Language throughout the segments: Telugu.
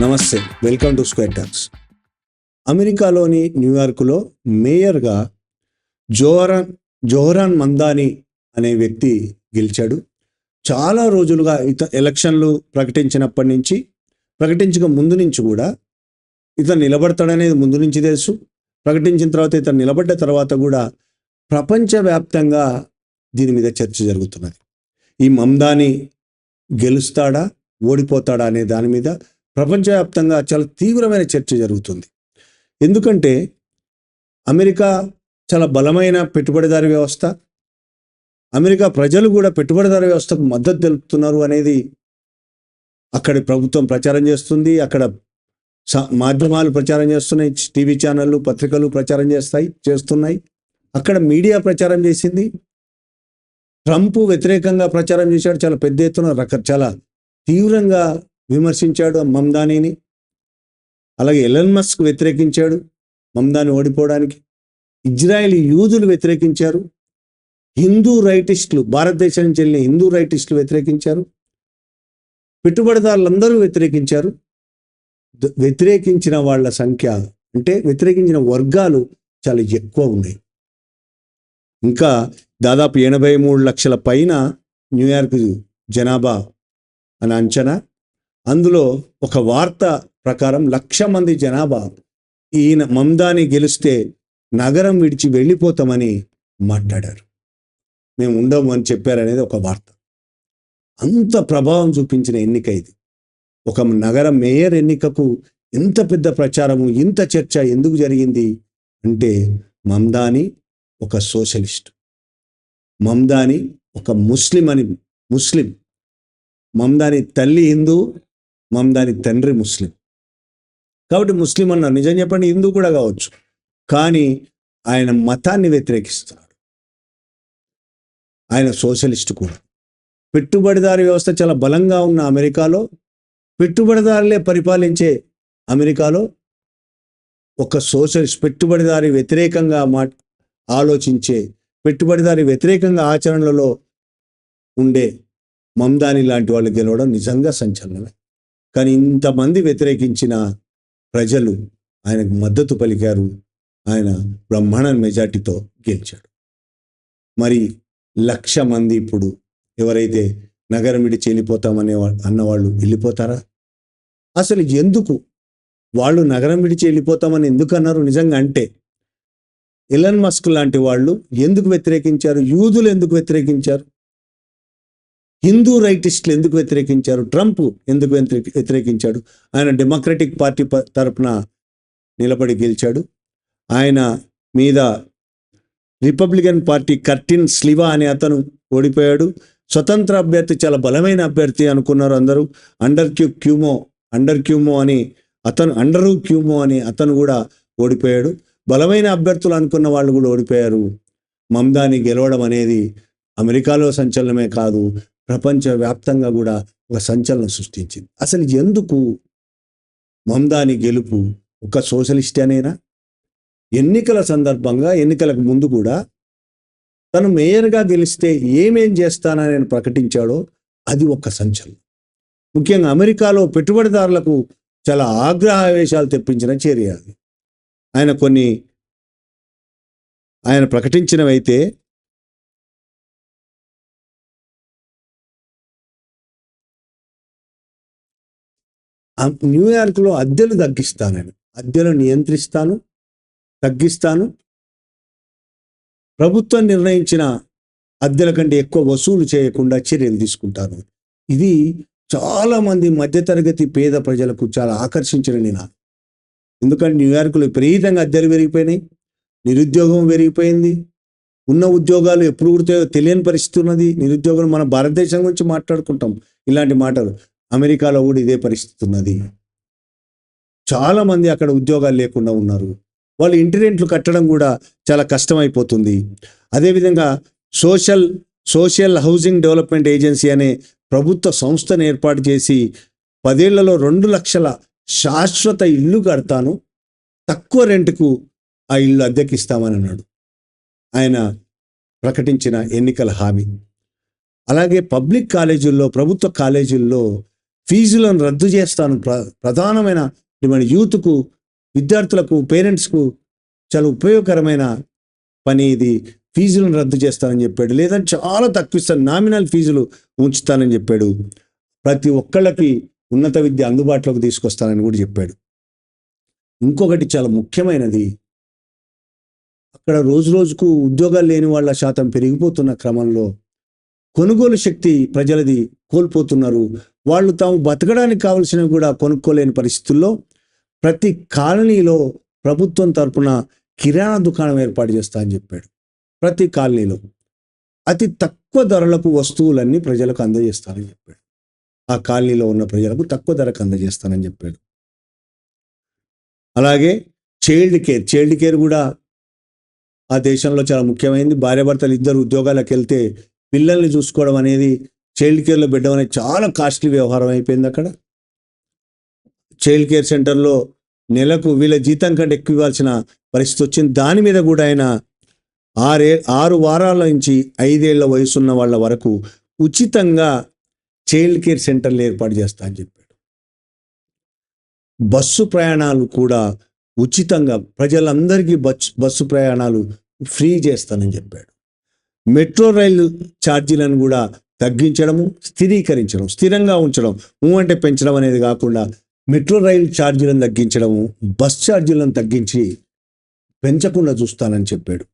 నమస్తే వెల్కమ్ టు స్క్వేర్ టాక్స్. అమెరికాలోని న్యూయార్క్లో మేయర్గా జోహరాన్ జోహరాన్ మందాని అనే వ్యక్తి గెలిచాడు. చాలా రోజులుగా ఇత ఎలక్షన్లు ప్రకటించినప్పటి నుంచి ప్రకటించక ముందు నుంచి కూడా ఇతను నిలబడతాడనేది ముందు నుంచి తెలుసు. ప్రకటించిన తర్వాత ఇతను నిలబడ్డ తర్వాత కూడా ప్రపంచవ్యాప్తంగా దీని మీద చర్చ జరుగుతున్నది. ఈ మందాని గెలుస్తాడా ఓడిపోతాడా అనే దాని మీద ప్రపంచవ్యాప్తంగా చాలా తీవ్రమైన చర్చ జరుగుతుంది. ఎందుకంటే అమెరికా చాలా బలమైన పెట్టుబడిదారి వ్యవస్థ. అమెరికా ప్రజలు కూడా పెట్టుబడిదారి వ్యవస్థకు మద్దతు తెలుపుతున్నారు అనేది అక్కడి ప్రభుత్వం ప్రచారం చేస్తుంది. అక్కడ మాధ్యమాలు ప్రచారం చేస్తున్నాయి. టీవీ ఛానళ్ళు పత్రికలు ప్రచారం చేస్తాయి చేస్తున్నాయి. అక్కడ మీడియా ప్రచారం చేసింది. ట్రంప్ వ్యతిరేకంగా ప్రచారం చేశాడు. చాలా పెద్ద ఎత్తున రక చాలా తీవ్రంగా విమర్శించాడు ఆ మమ్దానీని. అలాగే ఎలన్ మస్క్ వ్యతిరేకించాడు మమ్దాని ఓడిపోవడానికి. ఇజ్రాయెల్ యూదులు వ్యతిరేకించారు. హిందూ రైటిస్టులు భారతదేశానికి చెల్లిన హిందూ రైటిస్టులు వ్యతిరేకించారు. పెట్టుబడిదారులందరూ వ్యతిరేకించారు. వ్యతిరేకించిన వాళ్ళ సంఖ్య అంటే వ్యతిరేకించిన వర్గాలు చాలా ఎక్కువ ఉన్నాయి. ఇంకా దాదాపు ఎనభై మూడు లక్షల పైన న్యూయార్క్ జనాభా అని అంచనా అందులో ఒక వార్త ప్రకారం లక్ష మంది జనాభా. ఈయన మమ్దాని గెలిస్తే నగరం విడిచి వెళ్ళిపోతామని మాట్లాడారు. మేము ఉండము అని చెప్పారనేది ఒక వార్త. అంత ప్రభావం చూపించిన ఎన్నిక ఇది. ఒక నగర మేయర్ ఎన్నికకు ఇంత పెద్ద ప్రచారము ఇంత చర్చ ఎందుకు జరిగింది అంటే మమ్దాని ఒక సోషలిస్ట్. మమ్దాని ఒక ముస్లిం అని ముస్లిం. మమ్దాని తల్లి హిందూ మమదాని తండ్రి ముస్లిం. కాబట్టి ముస్లిం అన్నారు నిజం చెప్పండి హిందూ కూడా కావచ్చు. కానీ ఆయన మతాన్ని వ్యతిరేకిస్తున్నాడు ఆయన సోషలిస్ట్ కూడా. పెట్టుబడిదారి వ్యవస్థ చాలా బలంగా ఉన్న అమెరికాలో పెట్టుబడిదారులే పరిపాలించే అమెరికాలో ఒక సోషలిస్ట్ పెట్టుబడిదారి వ్యతిరేకంగా మా ఆలోచించే పెట్టుబడిదారి వ్యతిరేకంగా ఆచరణలలో ఉండే మమ్దాని లాంటి వాళ్ళు గెలవడం నిజంగా సంచలనమే. కానీ ఇంతమంది వ్యతిరేకించిన ప్రజలు ఆయనకు మద్దతు పలికారు. ఆయన బ్రహ్మాండ మెజార్టీతో గెలిచాడు. మరి లక్ష మంది ఇప్పుడు ఎవరైతే నగరం విడిచి వెళ్ళిపోతామనే అన్నవాళ్ళు వెళ్ళిపోతారా? అసలు ఎందుకు? వాళ్ళు నగరం విడిచి వెళ్ళిపోతామని ఎందుకు అన్నారు నిజంగా అంటే ఎలన్ మస్క్ లాంటి వాళ్ళు ఎందుకు వ్యతిరేకించారు? యూదులు ఎందుకు వ్యతిరేకించారు? హిందూ రైటిస్టులు ఎందుకు వ్యతిరేకించారు? ట్రంప్ ఎందుకు వ్యతిరేకించాడు? ఆయన డెమోక్రటిక్ పార్టీ తరఫున తరపున నిలబడి గెలిచాడు. ఆయన మీద రిపబ్లికన్ పార్టీ కర్టిన్ స్లివా అనే అతను ఓడిపోయాడు. స్వతంత్ర అభ్యర్థి చాలా బలమైన అభ్యర్థి అనుకున్నారు అందరూ. Andrew Cu Cuomo Andrew Cuomo అని అతను అండరు క్యూమో అని అతను కూడా ఓడిపోయాడు. బలమైన అభ్యర్థులు అనుకున్న వాళ్ళు కూడా ఓడిపోయారు. మమ్దాని గెలవడం అనేది అమెరికాలో సంచలనమే కాదు. ప్రపంచవ్యాప్తంగా కూడా ఒక సంచలనం సృష్టించింది. అసలు ఎందుకు మమ్దాని గెలుపు ఒక సోషలిస్ట్ అనేనా? ఎన్నికల సందర్భంగా ఎన్నికలకు ముందు కూడా తను మేయర్గా గెలిస్తే ఏమేం చేస్తానని ఆయన ప్రకటించాడో అది ఒక సంచలనం. ముఖ్యంగా అమెరికాలో పెట్టుబడిదారులకు చాలా ఆగ్రహావేశాలు తెప్పించిన చర్య అది. ఆయన కొన్ని ఆయన ప్రకటించినవైతే న్యూయార్క్లో అద్దెలు తగ్గిస్తాను నేను. అద్దెలు నియంత్రిస్తాను తగ్గిస్తాను. ప్రభుత్వం నిర్ణయించిన అద్దెల కంటే ఎక్కువ వసూలు చేయకుండా చర్యలు తీసుకుంటాను. ఇది చాలామంది మధ్యతరగతి పేద ప్రజలకు చాలా ఆకర్షించిన నినాదం ఎందుకంటే న్యూయార్క్లో విపరీతంగా అద్దెలు పెరిగిపోయినాయి నిరుద్యోగం పెరిగిపోయింది. ఉన్న ఉద్యోగాలు ఎప్పుడు కుడతాయో తెలియని పరిస్థితి ఉన్నది. నిరుద్యోగం మన భారతదేశం గురించి మాట్లాడుకుంటాం. ఇలాంటి మాటలు. అమెరికాలో కూడా ఇదే పరిస్థితి ఉన్నది. చాలామంది అక్కడ ఉద్యోగాలు లేకుండా ఉన్నారు. వాళ్ళు ఇంటి రెంట్లు కట్టడం కూడా చాలా కష్టమైపోతుంది. అదేవిధంగా social social housing development agency అనే ప్రభుత్వ సంస్థను ఏర్పాటు చేసి పదేళ్ళలో రెండు లక్షల శాశ్వత ఇల్లు కడతాను. తక్కువ రెంట్కు ఆ ఇల్లు అద్దెకిస్తామని అన్నాడు. ఆయన ప్రకటించిన ఎన్నికల హామీ. అలాగే పబ్లిక్ కాలేజీల్లో ప్రభుత్వ కాలేజీల్లో ఫీజులను రద్దు చేస్తాను. ప్ర ప్రధానమైన మన యూత్కు విద్యార్థులకు పేరెంట్స్కు చాలా ఉపయోగకరమైన పని ఇది. ఫీజులను రద్దు చేస్తానని చెప్పాడు. లేదా చాలా తక్కువ ఇస్తాను. నామినల్ ఫీజులు ఉంచుతానని చెప్పాడు. ప్రతి ఒక్కళ్ళకి ఉన్నత విద్య అందుబాటులోకి తీసుకొస్తానని కూడా చెప్పాడు. ఇంకొకటి చాలా ముఖ్యమైనది. అక్కడ రోజు రోజుకు ఉద్యోగాలు లేని వాళ్ళ శాతం పెరిగిపోతున్న క్రమంలో కొనుగోలు శక్తి ప్రజలది కోల్పోతున్నారు. వాళ్ళు తాము బతకడానికి కావలసినవి కూడా కొనుక్కోలేని పరిస్థితుల్లో ప్రతి కాలనీలో ప్రభుత్వం తరపున కిరాణా దుకాణం ఏర్పాటు చేస్తా అని చెప్పాడు. ప్రతి కాలనీలో. అతి తక్కువ ధరలకు వస్తువులన్నీ ప్రజలకు అందజేస్తానని చెప్పాడు. ఆ కాలనీలో ఉన్న ప్రజలకు తక్కువ ధరకు అందజేస్తానని చెప్పాడు. అలాగే చైల్డ్ కేర్ చైల్డ్ కేర్ కూడా ఆ దేశంలో చాలా ముఖ్యమైనది భార్యాభర్తలు ఇద్దరు ఉద్యోగాలకు వెళ్తే పిల్లల్ని చూసుకోవడం అనేది చైల్డ్ కేర్లో పెట్టడం అనేది చాలా కాస్ట్లీ వ్యవహారం అయిపోయింది అక్కడ. చైల్డ్ కేర్ సెంటర్లో నెలకు వీళ్ళ జీతం కంటే ఎక్కువ ఇవ్వాల్సిన పరిస్థితి వచ్చింది. దాని మీద కూడా ఆయన ఆరే ఆరు వారాల నుంచి ఐదేళ్ళ వయసున్న వాళ్ళ వరకు ఉచితంగా చైల్డ్ కేర్ సెంటర్లు ఏర్పాటు చేస్తా అని చెప్పాడు. బస్సు ప్రయాణాలు కూడా ఉచితంగా ప్రజలందరికీ బస్ బస్సు ప్రయాణాలు ఫ్రీ చేస్తానని చెప్పాడు. మెట్రో రైలు ఛార్జీలను కూడా తగ్గించడము స్థిరీకరించడం స్థిరంగా ఉంచడం ఊ అంటే పెంచడం అనేది కాకుండా మెట్రో రైలు ఛార్జీలను తగ్గించడము బస్ ఛార్జీలను తగ్గించి పెంచకుండా చూస్తానని చెప్పాడు.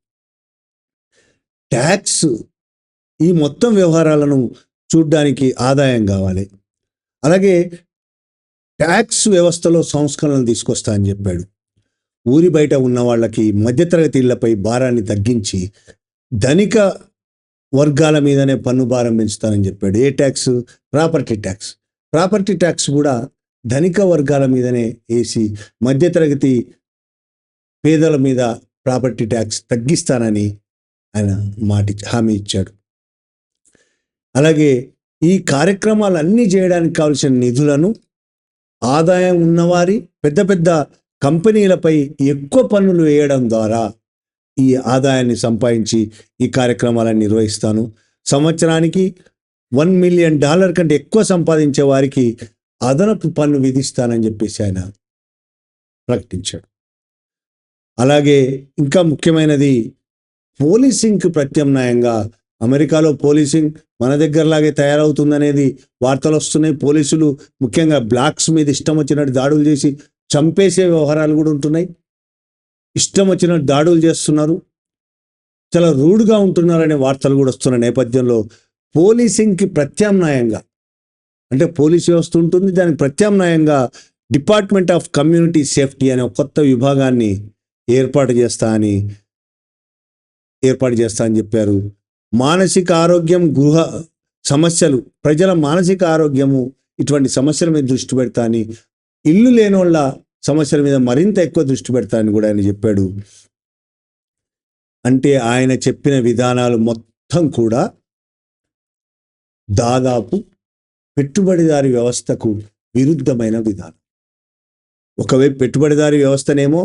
ట్యాక్స్ ఈ మొత్తం వ్యవహారాలను చూడ్డానికి ఆదాయం కావాలి. అలాగే ట్యాక్స్ వ్యవస్థలో సంస్కరణలు తీసుకొస్తా అని చెప్పాడు. ఊరి బయట ఉన్న వాళ్ళకి మధ్యతరగతి ఇళ్ళపై భారాన్ని తగ్గించి ధనిక వర్గాల మీదనే పన్ను భారం పెంచుతానని చెప్పాడు. ఏ tax? Property tax. Property tax కూడా ధనిక వర్గాల మీదనే వేసి మధ్యతరగతి పేదల మీద ప్రాపర్టీ ట్యాక్స్ తగ్గిస్తానని ఆయన మాట హామీ ఇచ్చాడు. అలాగే ఈ కార్యక్రమాలన్నీ చేయడానికి కావాల్సిన నిధులను ఆదాయం ఉన్నవారి పెద్ద పెద్ద కంపెనీలపై ఎక్కువ పన్నులు వేయడం ద్వారా ఈ ఆదాయాన్ని సంపాదించి ఈ కార్యక్రమాలను నిర్వహిస్తాను. సంవత్సరానికి వన్ మిలియన్ డాలర్ కంటే ఎక్కువ సంపాదించే వారికి అదనపు పన్ను విధిస్తానని చెప్పేసి ఆయన ప్రకటించాడు. అలాగే ఇంకా ముఖ్యమైనది పోలీసింగ్కి ప్రత్యామ్నాయంగా అమెరికాలో పోలీసింగ్ మన దగ్గరలాగే తయారవుతుందనేది వార్తలు వస్తున్నాయి. పోలీసులు ముఖ్యంగా బ్లాక్స్ మీద ఇష్టం వచ్చినట్టు దాడులు చేసి చంపేసే వ్యవహారాలు కూడా ఉంటున్నాయి. ఇష్టం వచ్చినట్టు దాడులు చేస్తున్నారు. చాలా రూడ్గా ఉంటున్నారనే వార్తలు కూడా వస్తున్న నేపథ్యంలో పోలీసింగ్కి ప్రత్యామ్నాయంగా అంటే పోలీస్ వ్యవస్థ ఉంటుంది దానికి ప్రత్యామ్నాయంగా డిపార్ట్మెంట్ ఆఫ్ కమ్యూనిటీ సేఫ్టీ అనే కొత్త విభాగాన్ని ఏర్పాటు చేస్తా అని ఏర్పాటు చేస్తా అని చెప్పారు. మానసిక ఆరోగ్యం గృహ సమస్యలు ప్రజల మానసిక ఆరోగ్యము ఇటువంటి సమస్యల మీద దృష్టి పెడతా అని ఇల్లు లేని వాళ్ళ సమస్యల మీద మరింత ఎక్కువ దృష్టి పెడతానని కూడా ఆయన చెప్పాడు. అంటే ఆయన చెప్పిన విధానాలు మొత్తం కూడా దాదాపు పెట్టుబడిదారి వ్యవస్థకు విరుద్ధమైన విధానం. ఒకవైపు పెట్టుబడిదారి వ్యవస్థనేమో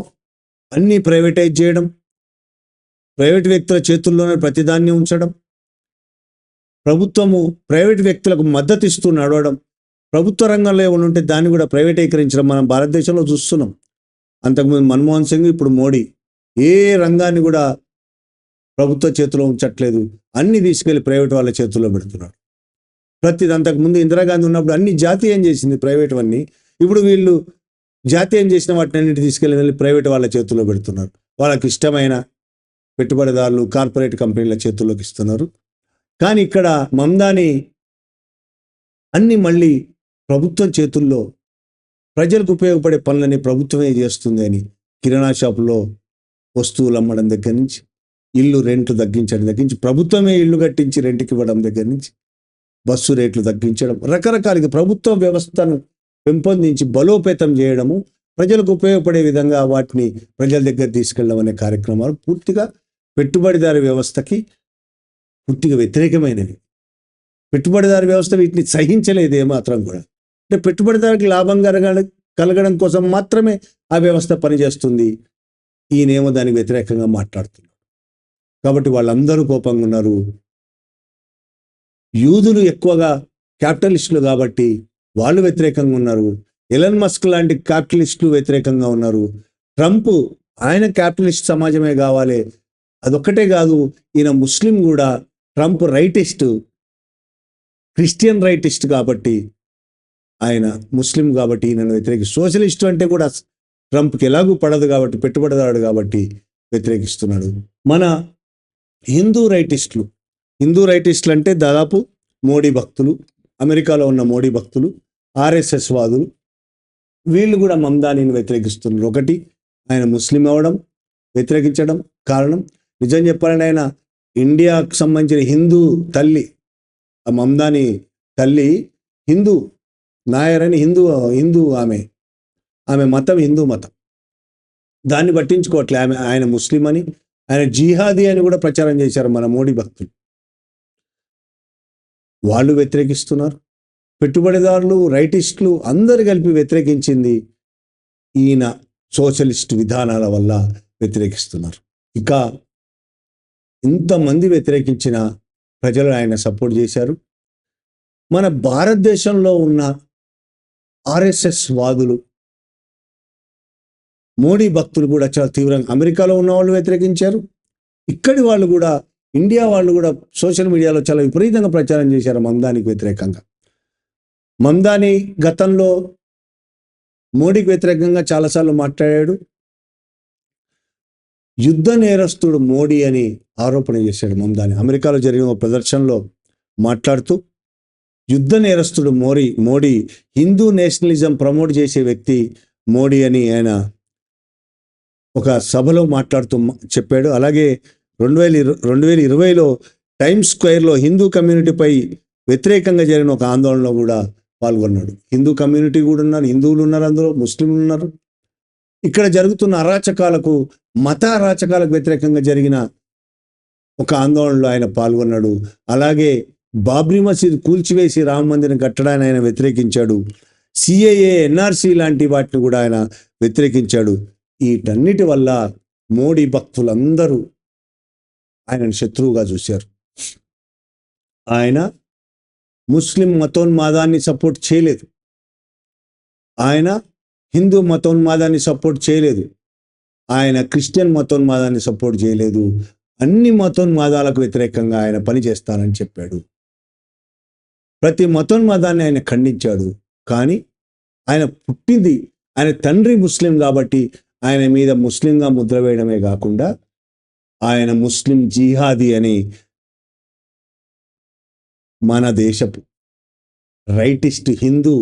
అన్నీ ప్రైవేటైజ్ చేయడం ప్రైవేట్ వ్యక్తుల చేతుల్లోనే ప్రతిదాన్ని ఉంచడం ప్రభుత్వము ప్రైవేట్ వ్యక్తులకు మద్దతు ఇస్తూ నడవడం ప్రభుత్వ రంగంలో ఏమైనా ఉంటే దాన్ని కూడా ప్రైవేటీకరించడం మనం భారతదేశంలో చూస్తున్నాం. అంతకుముందు మన్మోహన్ సింగ్ ఇప్పుడు మోడీ. ఏ రంగాన్ని కూడా ప్రభుత్వ చేతిలో ఉంచట్లేదు. అన్ని తీసుకెళ్ళి ప్రైవేట్ వాళ్ళ చేతుల్లో పెడుతున్నాడు. ప్రతిది అంతకుముందు ఇందిరాగాంధీ ఉన్నప్పుడు అన్ని జాతీయం చేసింది ప్రైవేట్ అన్ని. ఇప్పుడు వీళ్ళు జాతీయం చేసిన వాటిని అన్నిటి తీసుకెళ్ళి వెళ్ళి ప్రైవేట్ వాళ్ళ చేతుల్లో పెడుతున్నారు. వాళ్ళకి ఇష్టమైన పెట్టుబడిదారులు కార్పొరేట్ కంపెనీల చేతుల్లోకి ఇస్తున్నారు. కానీ ఇక్కడ మందాని అన్ని మళ్ళీ ప్రభుత్వం చేతుల్లో ప్రజలకు ఉపయోగపడే పనులని ప్రభుత్వమే చేస్తుంది అని కిరాణా షాపులో వస్తువులు అమ్మడం దగ్గర నుంచి ఇల్లు రెంట్లు తగ్గించడం దగ్గర నుంచి ప్రభుత్వమే ఇల్లు కట్టించి రెంట్కి ఇవ్వడం దగ్గర నుంచి బస్సు రేట్లు తగ్గించడం రకరకాలుగా ప్రభుత్వ వ్యవస్థను పెంపొందించి బలోపేతం చేయడము ప్రజలకు ఉపయోగపడే విధంగా వాటిని ప్రజల దగ్గర తీసుకెళ్ళడం అనే కార్యక్రమాలు పూర్తిగా పెట్టుబడిదారి వ్యవస్థకి పూర్తిగా వ్యతిరేకమైనవి. పెట్టుబడిదారి వ్యవస్థ వీటిని సహించలేదు ఏమాత్రం కూడా. అంటే పెట్టుబడిదారుకి లాభం కలగ కలగడం కోసం మాత్రమే ఆ వ్యవస్థ పనిచేస్తుంది. ఈయనేమో దానికి వ్యతిరేకంగా మాట్లాడుతున్నాడు. కాబట్టి వాళ్ళందరూ కోపంగా ఉన్నారు. యూదులు ఎక్కువగా క్యాపిటలిస్టులు కాబట్టి వాళ్ళు వ్యతిరేకంగా ఉన్నారు. ఎలన్ మస్క్ లాంటి క్యాపిటలిస్టులు వ్యతిరేకంగా ఉన్నారు. ట్రంప్ ఆయన క్యాపిటలిస్ట్ సమాజమే కావాలి. అదొక్కటే కాదు ఈయన ముస్లిం కూడా ట్రంప్ రైటిస్ట్ క్రిస్టియన్ రైటిస్ట్ కాబట్టి ఆయన ముస్లిం కాబట్టి ఈయనను వ్యతిరేకి సోషలిస్ట్ అంటే కూడా ట్రంప్కి ఎలాగూ పడదు కాబట్టి పెట్టుబడిదారుడు కాబట్టి వ్యతిరేకిస్తున్నాడు. మన హిందూ రైటిస్టులు హిందూ రైటిస్టులు అంటే దాదాపు మోడీ భక్తులు అమెరికాలో ఉన్న మోడీ భక్తులు ఆర్ఎస్ఎస్ వాదులు వీళ్ళు కూడా మమ్దానీని వ్యతిరేకిస్తున్నారు. ఒకటి ఆయన ముస్లిం అవ్వడం వ్యతిరేకించడం కారణం. నిజం చెప్పాలంటే ఆయన ఇండియాకు సంబంధించిన హిందూ తల్లి ఆ మమ్దాని తల్లి హిందూ నాయర్ అని హిందూ హిందూ ఆమె. ఆమె మతం హిందూ మతం. దాన్ని పట్టించుకోవట్లే ఆమె ఆయన ముస్లిం అని ఆయన జీహాదీ అని కూడా ప్రచారం చేశారు మన మోడీ భక్తులు. వాళ్ళు వ్యతిరేకిస్తున్నారు. పెట్టుబడిదారులు రైటిస్టులు అందరు కలిపి వ్యతిరేకించింది ఈయన సోషలిస్ట్ విధానాల వల్ల వ్యతిరేకిస్తున్నారు. ఇక ఇంతమంది వ్యతిరేకించిన ప్రజలు ఆయన సపోర్ట్ చేశారు. మన భారతదేశంలో ఉన్న ఆర్ఎస్ఎస్ వాదులు. మోడీ భక్తులు కూడా చాలా తీవ్రంగా అమెరికాలో ఉన్న వాళ్ళు వ్యతిరేకించారు. ఇక్కడి వాళ్ళు కూడా ఇండియా వాళ్ళు కూడా సోషల్ మీడియాలో చాలా విపరీతంగా ప్రచారం చేశారు మందానికి వ్యతిరేకంగా. మందాని గతంలో మోడీకి వ్యతిరేకంగా చాలాసార్లు మాట్లాడాడు. యుద్ధ నేరస్తుడు మోడీ అని ఆరోపణ చేశాడు మందాని. అమెరికాలో జరిగిన ఒక ప్రదర్శనలో మాట్లాడుతూ యుద్ధ నేరస్తుడు మోడీ మోడీ హిందూ నేషనలిజం ప్రమోట్ చేసే వ్యక్తి మోడీ అని ఆయన ఒక సభలో మాట్లాడుతూ చెప్పాడు. అలాగే రెండు వేల రెండు వేల ఇరవైలో టైమ్స్ స్క్వేర్లో హిందూ కమ్యూనిటీపై వ్యతిరేకంగా జరిగిన ఒక ఆందోళనలో కూడా పాల్గొన్నాడు. హిందూ కమ్యూనిటీ కూడా ఉన్నారు హిందువులు ఉన్నారు అందులో ముస్లింలు ఉన్నారు. ఇక్కడ జరుగుతున్న అరాచకాలకు మత అరాచకాలకు వ్యతిరేకంగా జరిగిన ఒక ఆందోళనలో ఆయన పాల్గొన్నాడు. అలాగే బాబ్రీ మసీద్ కూల్చివేసి రామ మందిరం కట్టడాన్ని ఆయన వ్యతిరేకించాడు. సిఏఏ ఎన్ఆర్సి లాంటి వాటిని కూడా ఆయన వ్యతిరేకించాడు. వీటన్నిటి వల్ల మోడీ భక్తులందరూ ఆయనను శత్రువుగా చూశారు. ఆయన ముస్లిం మతోన్మాదాన్ని సపోర్ట్ చేయలేదు. ఆయన హిందూ మతోన్మాదాన్ని సపోర్ట్ చేయలేదు. ఆయన క్రిస్టియన్ మతోన్మాదాన్ని సపోర్ట్ చేయలేదు. అన్ని మతోన్మాదాలకు వ్యతిరేకంగా ఆయన పనిచేస్తానని చెప్పాడు. ప్రతి మతోన్మాదాన్ని ఆయన ఖండించాడు. కానీ ఆయన పుట్టింది ఆయన తండ్రి ముస్లిం కాబట్టి ఆయన మీద ముస్లింగా ముద్ర వేయడమే కాకుండా ఆయన ముస్లిం జిహాదీ అని మన దేశపు రైటిస్ట్ హిందూ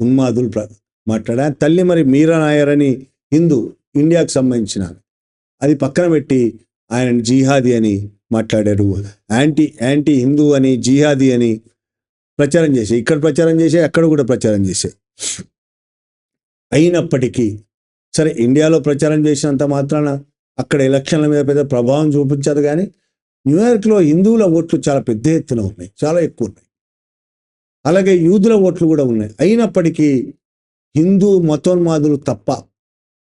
ఉన్మాదులు ప్ర- మాట్లాడా తల్లి మరి మీరా నాయర్ అని హిందూ ఇండియాకు సంబంధించిన అది పక్కన పెట్టి ఆయన జిహాదీ అని మాట్లాడారు. యాంటీ యాంటీ హిందూ అని జిహాదీ అని ప్రచారం చేసే ఇక్కడ ప్రచారం చేసే అక్కడ కూడా ప్రచారం చేసే. అయినప్పటికీ సరే ఇండియాలో ప్రచారం చేసినంత మాత్రాన అక్కడ ఎలక్షన్ల మీద పెద్ద ప్రభావం చూపించదు కానీ న్యూయార్క్లో హిందువుల ఓట్లు చాలా పెద్ద ఎత్తున ఉన్నాయి చాలా ఎక్కువ ఉన్నాయి. అలాగే యూదుల ఓట్లు కూడా ఉన్నాయి. అయినప్పటికీ హిందూ మతోన్మాదులు తప్ప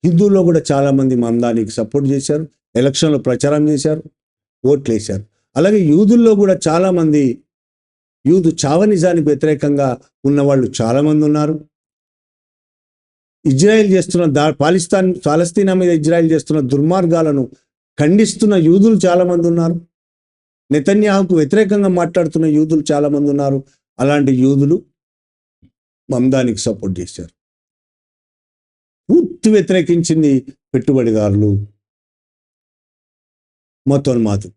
హిందువుల్లో కూడా చాలామంది మందానికి సపోర్ట్ చేశారు ఎలక్షన్లో ప్రచారం చేశారు ఓట్లు వేశారు అలాగే యూదుల్లో కూడా చాలామంది యూదు చావనిజానికి వ్యతిరేకంగా ఉన్నవాళ్ళు చాలామంది ఉన్నారు. ఇజ్రాయెల్ చేస్తున్న దా పాలిస్తాన్ పాలస్తీనా మీద ఇజ్రాయెల్ చేస్తున్న దుర్మార్గాలను ఖండిస్తున్న యూదులు చాలామంది ఉన్నారు. నెతన్యాహుకు వ్యతిరేకంగా మాట్లాడుతున్న యూదులు చాలామంది ఉన్నారు. అలాంటి యూదులు మమ్దానికి సపోర్ట్ చేశారు. పూర్తి వ్యతిరేకించింది పెట్టుబడిదారులు. మతోన్మాదు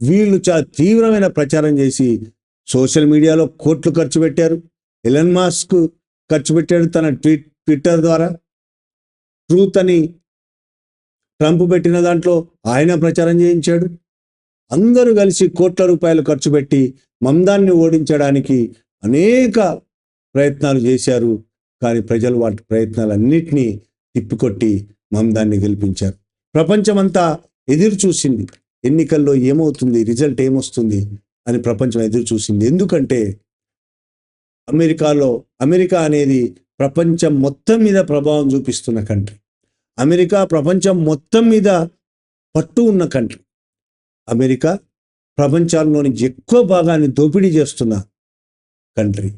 వీళ్ళు చాలా తీవ్రమైన ప్రచారం చేసి సోషల్ మీడియాలో కోట్లు ఖర్చు పెట్టారు. ఎలన్ మాస్క్ ఖర్చు పెట్టాడు తన ట్వీట్ ట్విట్టర్ ద్వారా. ట్రూత్ అని ట్రంప్ పెట్టిన దాంట్లో ఆయన ప్రచారం చేయించాడు. అందరూ కలిసి కోట్ల రూపాయలు ఖర్చు పెట్టి మందాన్ని ఓడించడానికి అనేక ప్రయత్నాలు చేశారు. కానీ ప్రజలు వాటి ప్రయత్నాలన్నింటినీ తిప్పికొట్టి మందాన్ని గెలిపించారు. ప్రపంచమంతా ఎదురు చూసింది. ఎన్నికల్లో ఏమవుతుంది? రిజల్ట్ ఏమొస్తుంది? అని ప్రపంచం ఎదురు చూసింది. ఎందుకంటే అమెరికాలో అమెరికా అనేది ప్రపంచం మొత్తం మీద ప్రభావం చూపిస్తున్న కంట్రీ. అమెరికా ప్రపంచం మొత్తం మీద పట్టు ఉన్న కంట్రీ. అమెరికా ప్రపంచాల్లోని ఎక్కువ భాగాన్ని దోపిడీ చేస్తున్న కంట్రీ.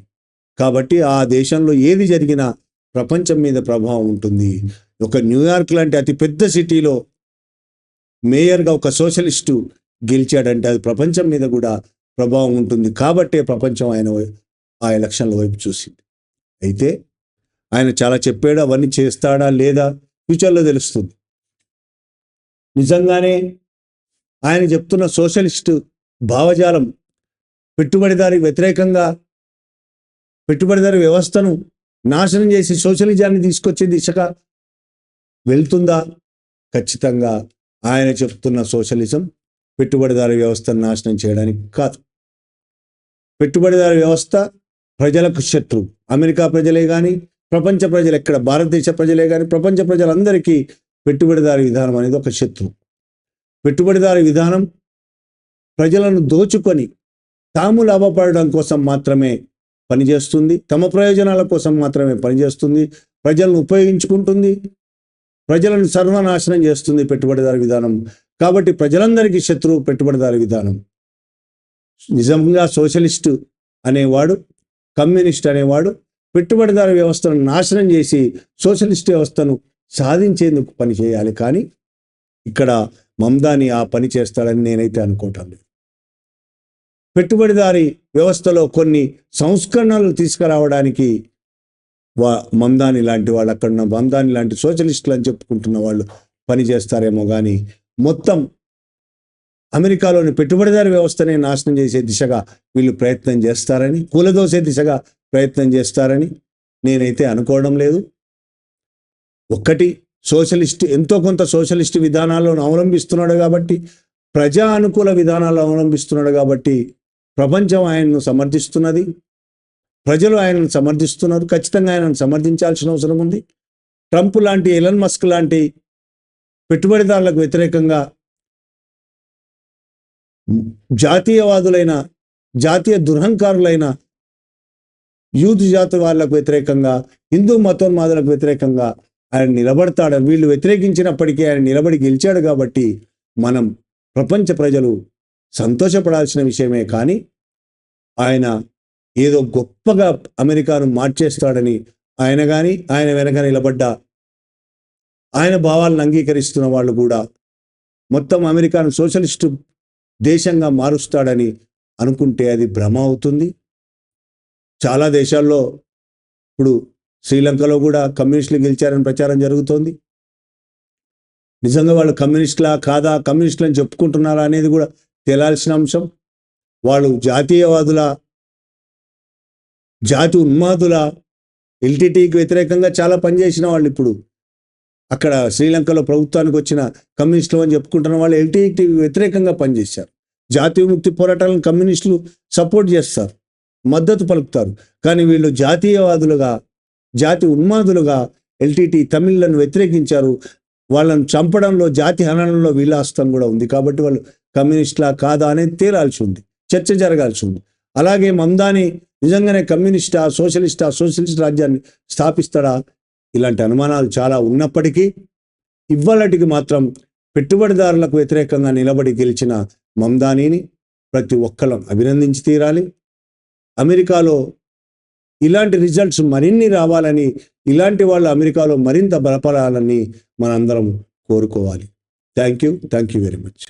కాబట్టి ఆ దేశంలో ఏది జరిగినా ప్రపంచం మీద ప్రభావం ఉంటుంది. ఒక న్యూయార్క్ లాంటి అతి పెద్ద సిటీలో మేయర్గా ఒక సోషలిస్టు గెలిచాడంటే అది ప్రపంచం మీద కూడా ప్రభావం ఉంటుంది కాబట్టే ప్రపంచం ఆయన ఆ ఎలక్షన్ల వైపు చూసింది. అయితే ఆయన చాలా చెప్పాడు అవన్నీ చేస్తాడా లేదా ఫ్యూచర్లో తెలుస్తుంది. నిజంగానే ఆయన చెప్తున్న సోషలిస్టు భావజాలం పెట్టుబడిదారి వ్యతిరేకంగా పెట్టుబడిదారి వ్యవస్థను నాశనం చేసి సోషలిజాన్ని తీసుకొచ్చే దిశగా వెళ్తుందా? ఖచ్చితంగా ఆయన చెప్తున్న సోషలిజం పెట్టుబడిదారి వ్యవస్థను నాశనం చేయడానికి కాదు. పెట్టుబడిదారు వ్యవస్థ ప్రజలకు శత్రువు అమెరికా ప్రజలే కానీ ప్రపంచ ప్రజలు ఎక్కడ భారతదేశ ప్రజలే కానీ ప్రపంచ ప్రజలందరికీ పెట్టుబడిదారి విధానం అనేది ఒక శత్రువు పెట్టుబడిదారి విధానం ప్రజలను దోచుకొని తాము లాభపడడం కోసం మాత్రమే పనిచేస్తుంది తమ ప్రయోజనాల కోసం మాత్రమే పనిచేస్తుంది ప్రజలను ఉపయోగించుకుంటుంది ప్రజలను సర్వనాశనం చేస్తుంది పెట్టుబడిదారి విధానం. కాబట్టి ప్రజలందరికీ శత్రువు పెట్టుబడిదారి విధానం. నిజంగా సోషలిస్టు అనేవాడు కమ్యూనిస్ట్ అనేవాడు పెట్టుబడిదారు వ్యవస్థను నాశనం చేసి సోషలిస్ట్ వ్యవస్థను సాధించేందుకు పని చేయాలి. కానీ ఇక్కడ మమ్దాని ఆ పని చేస్తాడని నేనైతే అనుకోవటం లేదు. పెట్టుబడిదారి వ్యవస్థలో కొన్ని సంస్కరణలు తీసుకురావడానికి వా మమ్దాని లాంటి వాళ్ళు అక్కడ ఉన్న మమ్దాని లాంటి సోషలిస్టులు అని చెప్పుకుంటున్న వాళ్ళు పని చేస్తారేమో కానీ మొత్తం అమెరికాలోని పెట్టుబడిదారి వ్యవస్థనే నాశనం చేసే దిశగా వీళ్ళు ప్రయత్నం చేస్తారని కూలదోసే దిశగా ప్రయత్నం చేస్తారని నేనైతే అనుకోవడం లేదు. ఒక్కటి సోషలిస్ట్ ఎంతో కొంత సోషలిస్ట్ విధానాలను అవలంబిస్తున్నాడు కాబట్టి ప్రజా అనుకూల విధానాలు అవలంబిస్తున్నాడు కాబట్టి ప్రపంచం ఆయనను సమర్థిస్తున్నది. ప్రజలు ఆయనను సమర్థిస్తున్నారు. ఖచ్చితంగా ఆయనను సమర్థించాల్సిన అవసరం ఉంది. ట్రంప్ లాంటి ఎలన్ మస్క్ లాంటి పెట్టుబడిదారులకు వ్యతిరేకంగా జాతీయవాదులైన జాతీయ దురహంకారులైన యూత్ జాతి వాళ్ళకు వ్యతిరేకంగా హిందూ మతోన్మాదులకు వ్యతిరేకంగా ఆయన నిలబడతాడు. వీళ్ళు వ్యతిరేకించినప్పటికీ ఆయన నిలబడి గెలిచాడు కాబట్టి మనం ప్రపంచ ప్రజలు సంతోషపడాల్సిన విషయమే. కానీ ఆయన ఏదో గొప్పగా అమెరికాను మార్చేస్తాడని ఆయన కానీ ఆయన వెనక నిలబడ్డ ఆయన భావాలను అంగీకరిస్తున్న వాళ్ళు కూడా మొత్తం అమెరికాను సోషలిస్టు దేశంగా మారుస్తాడని అనుకుంటే అది భ్రమ అవుతుంది. చాలా దేశాల్లో ఇప్పుడు శ్రీలంకలో కూడా కమ్యూనిస్టులు గెలిచారని ప్రచారం జరుగుతోంది. నిజంగా వాళ్ళు కమ్యూనిస్టులా కాదా కమ్యూనిస్టులని చెప్పుకుంటున్నారా అనేది కూడా తేలాల్సిన అంశం. వాళ్ళు జాతీయవాదుల జాతి ఉన్మాదుల ఎల్టీటీకి వ్యతిరేకంగా చాలా పనిచేసిన వాళ్ళు ఇప్పుడు. అక్కడ శ్రీలంకలో ప్రభుత్వానికి వచ్చిన కమ్యూనిస్టులు అని చెప్పుకుంటున్న వాళ్ళు ఎల్టీటీకి వ్యతిరేకంగా పనిచేశారు. జాతీయ ముక్తి పోరాటాలను కమ్యూనిస్టులు సపోర్ట్ చేస్తారు. మద్దతు పలుకుతారు. కానీ వీళ్ళు జాతీయవాదులుగా జాతి ఉన్మాదులుగా ఎల్టీటీ తమిళ్ళను వ్యతిరేకించారు. వాళ్ళను చంపడంలో జాతి హననంలో వీళ్ళ కూడా ఉంది. కాబట్టి వాళ్ళు కమ్యూనిస్టులా కాదా అనేది తేలాల్సి ఉంది. చర్చ జరగాల్సి ఉంది. అలాగే మందాని నిజంగానే కమ్యూనిస్టా సోషలిస్టా సోషలిస్ట్ రాజ్యాన్ని స్థాపిస్తాడా? ఇలాంటి అనుమానాలు చాలా ఉన్నప్పటికీ ఇవ్వాలటికి మాత్రం పెట్టుబడిదారులకు వ్యతిరేకంగా నిలబడి గెలిచిన మమ్దానీని ప్రతి ఒక్కరం అభినందించి తీరాలి. అమెరికాలో ఇలాంటి రిజల్ట్స్ మరిన్ని రావాలని ఇలాంటి వాళ్ళు అమెరికాలో మరింత బలపడాలని మనందరం కోరుకోవాలి. Thank you thank you very much.